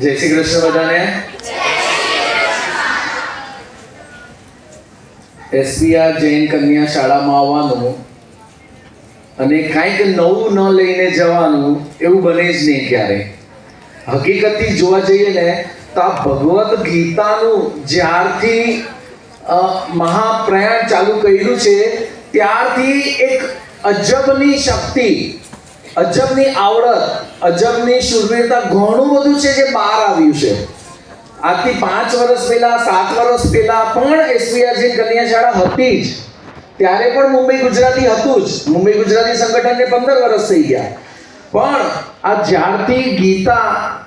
જય શ્રી કૃષ્ણ બધાને. એસબીઆર જૈન કન્યા શાળામાં આવવાનું અને કાંઈક નવું ન લઈને જવાનું એવું બને જ નહીં ક્યારે. હકીકતથી જોવા જઈએ ને, તો આ ભગવદ્ ગીતાનું જ્યારથી મહાપ્રયાણ ચાલુ કર્યું છે, ત્યારથી એક અજબની શક્તિ, અજબની આવડત અજબની શૂરવીરતા ઘણું બધું છે જે બહાર આવ્યું છે. આજથી પાંચ વર્ષ પહેલા, સાત વર્ષ પહેલા પણ એસવીઆરજી કન્યાશાળા હતી જ. ત્યારે પણ મુંબઈ ગુજરાતી હતું જ. મુંબઈ ગુજરાતી સંગઠનને પંદર વર્ષ થઈ ગયા. પણ આ જ્યારથી ગીતા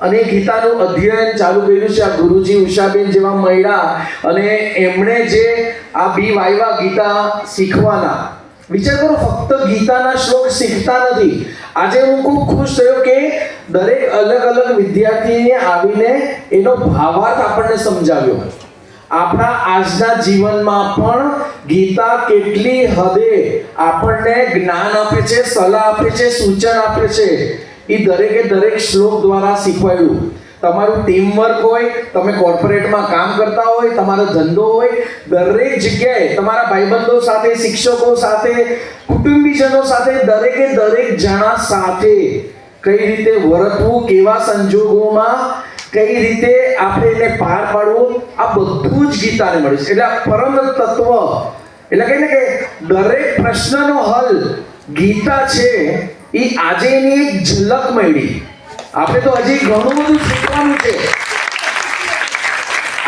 અને ગીતાનું અધ્યયન ચાલુ કર્યું છે, આ ગુરુજી ઉષાબેન જેવા મહિલા અને એમણે જે આ બી વાયવા ગીતા શીખવાના વિચાર કરો, ફક્ત ગીતાના શ્લોક શીખતા નથી. આજે હું ખૂબ ખુશ થયો કે દરેક અલગ અલગ વિદ્યાર્થીને આવીને એનો ભાવાર્થ આપણને સમજાવ્યો. આપણા આજના જીવનમાં પણ ગીતા કેટલી હદે આપણને જ્ઞાન આપે છે, સલાહ આપે છે, સૂચન આપે છે. એ દરેકે દરેક શ્લોક દ્વારા શીખવાયું તમારું ટીમ વર્ક હોય, તમે કોર્પોરેટમાં કામ કરતા હોય, તમારો ધંધો હોય, દરેક જગ્યાએ તમારા ભાઈબંધો સાથે, શિક્ષકો સાથે, કુટુંબીજનો સાથે, દરેકે દરેક જણા સાથે કઈ રીતે વર્તવું, કેવા સંજોગોમાં કઈ રીતે આપણે એને પાર પાડવું, આ બધું જ ગીતાને મળ્યું છે. એટલે પરમ તત્વ, એટલે કહીને કે દરેક પ્રશ્નનો હલ ગીતા છે, એ આજે એની એક ઝલક મળી. આપણે તો હજી ઘણું બધું શીખવાનું છે.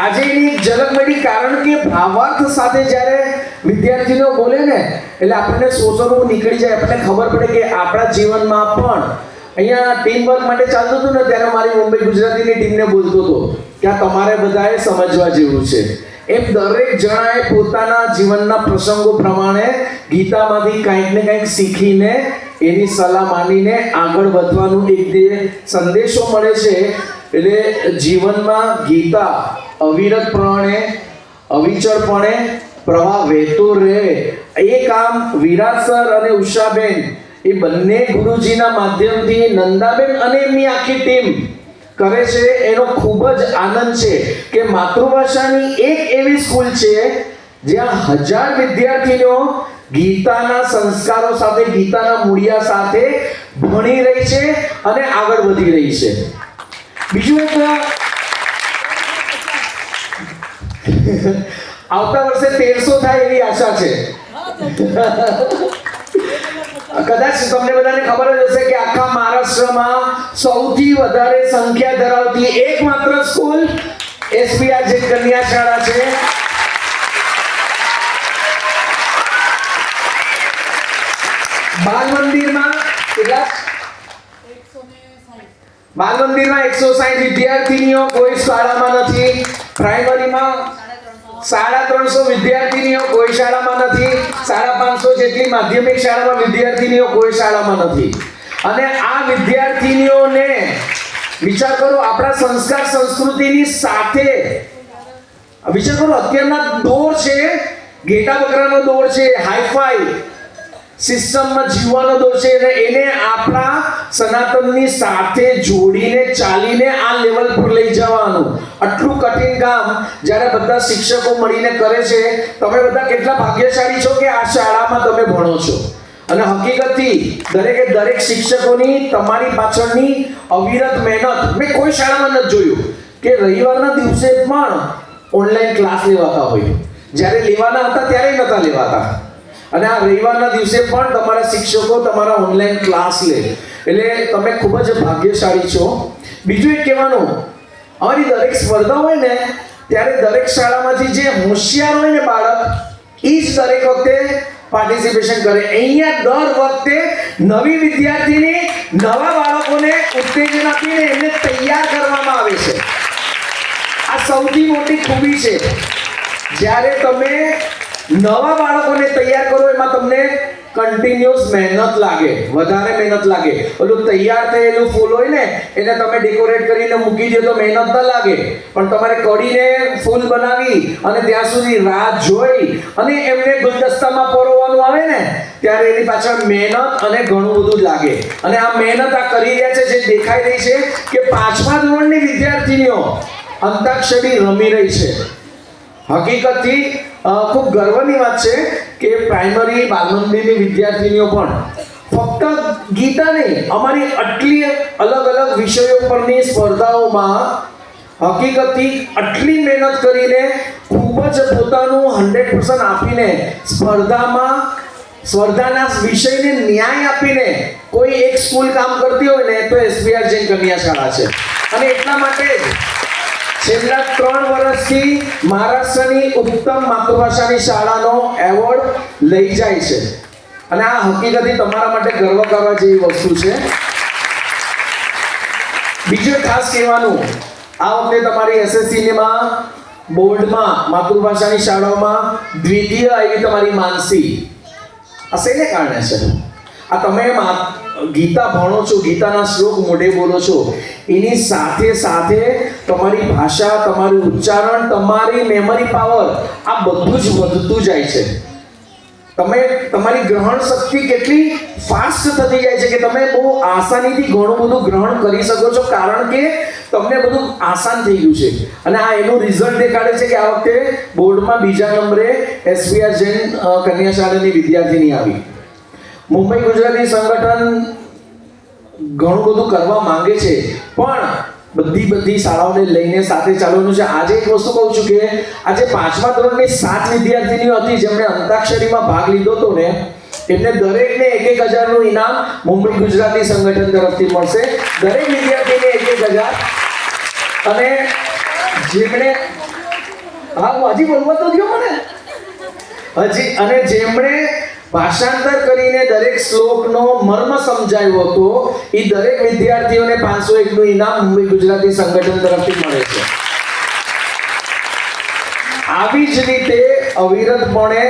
આજે એની ઝલક મળી કારણ કે ભાવાર્થ સાથે જ્યારે વિદ્યાર્થીઓ બોલે ને, એટલે આપણને સોસરવું નીકળી જાય, આપણને ખબર પડે કે આપણા જીવનમાં પણ અહીંયા ટીમ વર્ક માટે ચાલતું હતું ને, ત્યારે મારી મુંબઈ ગુજરાતીની ટીમને બોલતો હતો કે આ તમારે બધાએ સમજવા જેવું છે. એમ દરેક જણાએ પોતાના જીવનના પ્રસંગો પ્રમાણે ગીતામાંથી કંઈક ને કંઈક શીખીને એની સલાહ માનીને આગળ વધવાનું એક સંદેશો મળે છે, એટલે જીવનમાં ગીતા અવિરતપણે, અવિચળપણે પ્રવાહ વહેતો રહે. એ કામ વિરાટ સર અને ઉષાબેન, એ બંને ગુરુજીના માધ્યમથી નંદાબેન અને એમની આખી ટીમ કરે છે, એનો ખૂબ જ આનંદ છે કે માતૃભાષાની એક એવી સ્કૂલ છે, જ્યાં હજાર વિદ્યાર્થીઓ ગીતાના સંસ્કારો સાથે, ગીતાના મૂળિયા સાથે ભણી રહી છે અને આગળ વધી રહી છે. બીજું એક આવતા વર્ષે તેરસો થાય એવી આશા છે. કદાચ તમને બધાને ખબર જ હશે કે આખા મહારાષ્ટ્રમાં સૌથી વધારે સંખ્યા ધરાવતી એકમાત્ર સ્કૂલ એસપીઆર જે કન્યા શાળા છે. બાલ મંદિરમાં કેટલા? બાલ મંદિરમાં એકસો સાઠ વિદ્યાર્થીનીઓ કોઈ શાળામાં નથી. પ્રાઇમરીમાં સાડા ત્રણસો વિદ્યાર્થીનીઓ કોઈ શાળામાં નથી, સાડા પાંચસો જેટલી માધ્યમિક શાળામાં વિદ્યાર્થીનીઓ કોઈ શાળામાં નથી. અને આ વિદ્યાર્થીનીઓને વિચાર કરો, આપણા સંસ્કાર સંસ્કૃતિની સાથે, વિચાર કરો, અત્યારના દોર છે ઘેટા બકરાનો દોર છે હાઈફાઈ સિસ્ટમમાં જીવવાનો દોર છે અને એને આપણા સનાતનની સાથે જોડીને, ચાલીને આ લેવલ પર લઈ જવાનું. આટલું કઠિન કામ જ્યારે બધા શિક્ષકો મળીને કરે છે, તમે બધા કેટલા ભાગ્યશાળી છો કે આ શાળામાં તમે ભણો છો? અને હકીકતથી દરેકે દરેક શિક્ષકોની, તમારી પાછળની અવિરત મહેનત, મેં કોઈ શાળામાં નથી જોયું, કે રવિવારના દિવસે પણ ઓનલાઈન ક્લાસ લેવાતા હોય. જ્યારે લેવાના હતા, ત્યારે નહોતા લેવાતા. અને આ રવિવારના દિવસે પણ તમારા શિક્ષકો તમારા ઓનલાઈન ક્લાસ લે. એટલે તમે ખૂબ જ ભાગ્યશાળી છો. બીજું એક કહેવાનું, અમારી દરેક સ્પર્ધા હોય ને, ત્યારે દરેક શાળામાંથી જે હોશિયાર હોય ને બાળક એ જ દરેક વખતે પાર્ટિસિપેશન કરે. અહીંયા દર વખતે નવી વિદ્યાર્થીની નવા બાળકોને ઉત્તેજન આપીને એમને તૈયાર કરવામાં આવે છે. આ સૌથી મોટી ખૂબી છે. જ્યારે તમે નવા બાળકોને તૈયાર કરો, એમાં તમને કન્ટિન્યુઅસ મહેનત લાગે, વધારે મહેનત લાગે. ઓલું તૈયાર થયેલું ફૂલ હોય ને, એને તમે ડેકોરેટ કરીને મૂકી દો તો મહેનત ન લાગે. પણ તમારે કડીને ફૂલ બનાવી અને ત્યાં સુધી રાહ જોઈ અને એમને ગુલદસ્તામાં પરોવાનું આવે ને, ત્યારે એની પાછળ મહેનત અને ઘણું બધું લાગે. અને આ મહેનત આ કરી રહ્યા છે, જે દેખાઈ રહી છે કે પાંચમા ધોરણની વિદ્યાર્થીનીઓ અંતાક્ષરી રમી રહી છે. હકીકતથી ખૂબ ગર્વની વાત છે કે પ્રાઇમરી બાલમંદિરની વિદ્યાર્થીનીઓ પણ ફક્ત ગીતા નહીં, અમારી આટલી અલગ અલગ વિષયો પરની સ્પર્ધાઓમાં હકીકતથી આટલી મહેનત કરીને ખૂબ જ પોતાનું હંડ્રેડ પર્સન્ટ આપીને સ્પર્ધામાં, સ્પર્ધાના વિષયને ન્યાય આપીને કોઈ એક સ્કૂલ કામ કરતી હોય ને, તો એસબીઆર જૈન કન્યા શાળા છે. અને એટલા માટે જ છેલ્લા ત્રણ વર્ષથી મહારાષ્ટ્રની ઉત્તમ માતૃભાષાની શાળાનો એવોર્ડ લઈ જાય છે. અને આ હકીકતથી તમારા માટે ગર્વ કરવા જેવી વસ્તુ છે. બીજું ખાસ કહેવાનું, આ વખતે તમારી એસએસસીમાં બોર્ડમાં, માતૃભાષાની શાળાઓમાં દ્વિતીય આવી તમારી માનસી. આ શેને કારણે છે? આ તમે ગીતા ભણો છો, ગીતાના શ્લોક મોઢે બોલો છો, એની સાથે સાથે તમારી ભાષા, તમારું ઉચ્ચારણ, તમારી મેમરી પાવર આ બધું જ વધતું જાય છે. તમે, તમારી ગ્રહણ શક્તિ કેટલી ફાસ્ટ થતી જાય છે કે તમે બહુ આસાનીથી ઘણું બધું ગ્રહણ કરી શકો છો, કારણ કે તમને બધું આસાન થઈ ગયું છે. અને આ એનું રિઝલ્ટ દેખાડે છે કે આ વખતે બોર્ડમાં બીજા નંબરે એસબીઆર જૈન કન્યા શાળાની વિદ્યાર્થીની આવી. મુંબઈ ગુજરાતી સંગઠન ઘણું બધું કરવા માંગે છે. પણ બધી બધી શાળાઓને લઈને સાથે ચાલવાનું છે. આજે એક વસ્તુ કહું છું કે આજે પાંચમા ધોરણની સાત વિદ્યાર્થીનીઓ હતી જેમણે અંતાક્ષરીમાં ભાગ લીધો હતો ને એમને દરેકને એક એક હજારનું ઇનામ મુંબઈ ગુજરાતી સંગઠન તરફથી મળશે. દરેક વિદ્યાર્થીને એક એક હજાર. અને જેમણે, હું હજી બોલવા તો દો મને. હજી, અને જેમણે ભાષાંતર કરીને દરેક શ્લોકનો મર્મ સમજાયો હતો એ દરેક વિદ્યાર્થીઓને પાંચસો એકનું ઇનામ મુંબઈ ગુજરાતી સંગઠન તરફથી મળે છે. આવી જ રીતે અવિરતપણે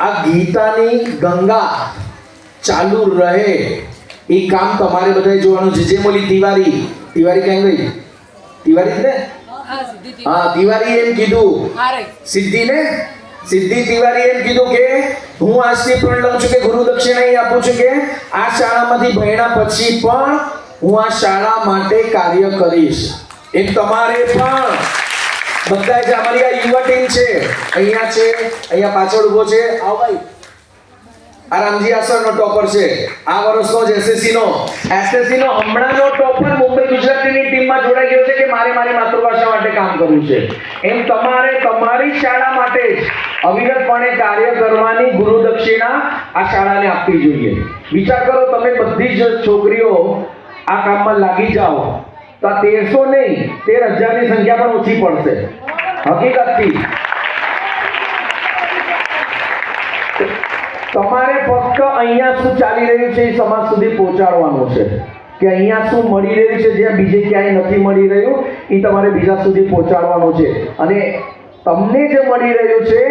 આ ગીતાની ગંગા ચાલુ રહે. એ કામ તમારે બધાએ જોવાનું. છે જે બોલી તિવારી તિવારી ક્યાં ગઈ? તિવારી ને? હા તિવારી. એમ કીધું. સિદ્ધિ right. સિદ્ધિ તિવારી એમ કીધું કે, હું આજથી પણ લઉં છું કે ગુરુ દક્ષિણા અહીં આપું છું કે, આ શાળામાંથી ભણ્યા પછી પણ હું આ શાળા માટે કાર્ય કરીશ. એમ તમારે પણ. બધા જે અમારી આ યુવા ટીમ છે, અહીંયા છે, અહીંયા પાછળ ઊભો છે. આવો ભાઈ. આ રામજી આસરનો ટોપર છે. આ વર્ષનો જ એસએસસી નો એસએસસી નો હમણાંનો ટોપર મુંબઈ ગુજરાતીની ટીમમાં જોડાઈ ગયો છે કે મારે મારી માતૃભાષા માટે કામ કરવું છે. એમ તમારે તમારી શાળા માટે અવિરતપણે કાર્ય કરવાની ગુરુ દક્ષિણા આ શાળાને આપવી જોઈએ. વિચાર કરો, તમે બધી જ છોકરીઓ આ કામમાં લાગી જાઓ. તો તેરસો નહીં, તેર હજારની સંખ્યા પણ ઓછી પડશે. હકીકતથી. તમારે ફક્ત અહીંયા શું ચાલી રહ્યું છે એ સમાજ સુધી પહોંચાડવાનું છે. કે અહીંયા શું મળી રહ્યું છે, જ્યાં બીજે ક્યાંય નથી મળી રહ્યું, એ તમારે બીજા સુધી પહોંચાડવાનું છે. અને તમને જે મળી રહ્યું છે,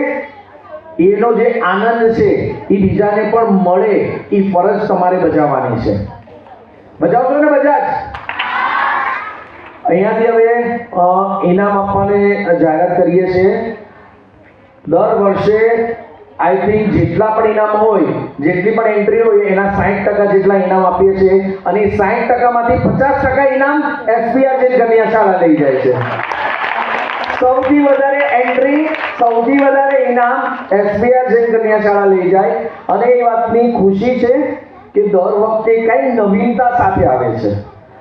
એનો જે આનંદ છે, એ બીજાને પણ મળે, એ ફરજ તમારે બજાવવાની છે. બજાવશો ને બધા જ અહીંયાથી હવે ઇનામ આપવાને જાહેરાત કરીએ છીએ. દર વર્ષે આઈ થિંક જેટલા પણ ઇનામ હોય, જેટલી પણ એન્ટ્રી હોય, એના સાઠ ટકા જેટલા ઇનામ આપીએ છીએ. અને સાઠ ટકામાંથી પચાસ ટકા ઇનામ એસબીઆર જે કન્યા શાળા લઈ જાય છે. સૌથી વધારે એન્ટ્રી સૌથી વધારે ઇનામ એસબીઆર જૈન કન્યા શાળા લઈ જાય. અને એ વાતની ખુશી છે કે દર વખતે કઈ નવીનતા સાથે આવે છે.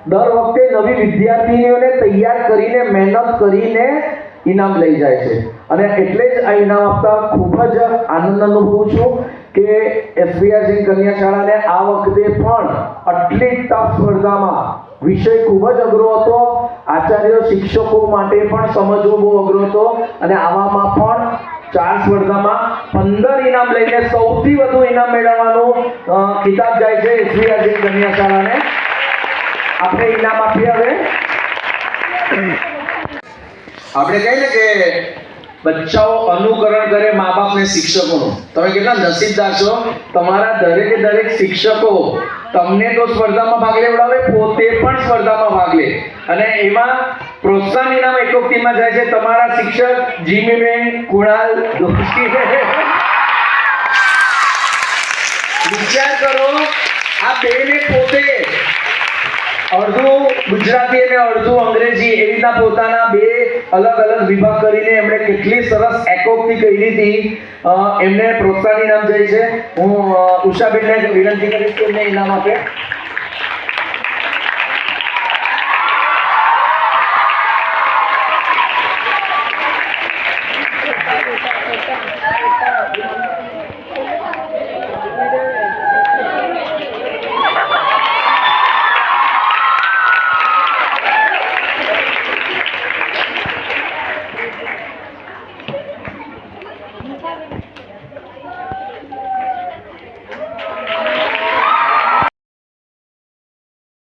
દર વખતે નવી વિદ્યાર્થીનીઓને તૈયાર કરીને, મહેનત કરીને ઇનામ લઈ જાય છે. અને એટલે જ આ ઇનામ આપતા ખૂબ જ આનંદ અનુભવું છું કે એસબીઆર જૈન કન્યા શાળાને આ વખતે પણ આટલી ટફ સ્પર્ધામાં વિષય ખૂબ જ અઘરો હતો. આચાર્ય શિક્ષકો માટે પણ સમજવો બહુ અઘરો હતો. અને આવામાં પણ ચાર સ્પર્ધામાં પંદર ઇનામ લઈને સૌથી વધુ ઇનામ મેળવવાનું ખિતાબ જાય છે એસબીઆર જૈન કન્યા શાળાને આપણે ઇનામ આપીએ હવે. આપણે કહીએ કે બચ્ચાઓ અનુકરણ કરે મા બાપ ને શિક્ષકોનું. તમે કેટલા નસીબદાર છો? તમારા દરેકે દરેક શિક્ષકો તમને તો સ્પર્ધામાં ભાગ લેવડાવે પોતે પણ સ્પર્ધામાં ભાગ લે. અને એમાં પ્રોત્સાહન ઇનામ એકોક્તિમાં જાય છે. તમારા શિક્ષક, જીમીબેન, કુણાલ વિચાર કરો, આ બેને પોતે અડધું ગુજરાતી અને અડધું અંગ્રેજી એવી રીતના પોતાના બે અલગ અલગ વિભાગ એમણે કેટલી સરસ એકોક્તિ કરી હતી. એમને પ્રોત્સાહન ઇનામ જાય છે. હું ઉષાબેનને વિનંતી કરીશ કે એમને ઇનામ આપે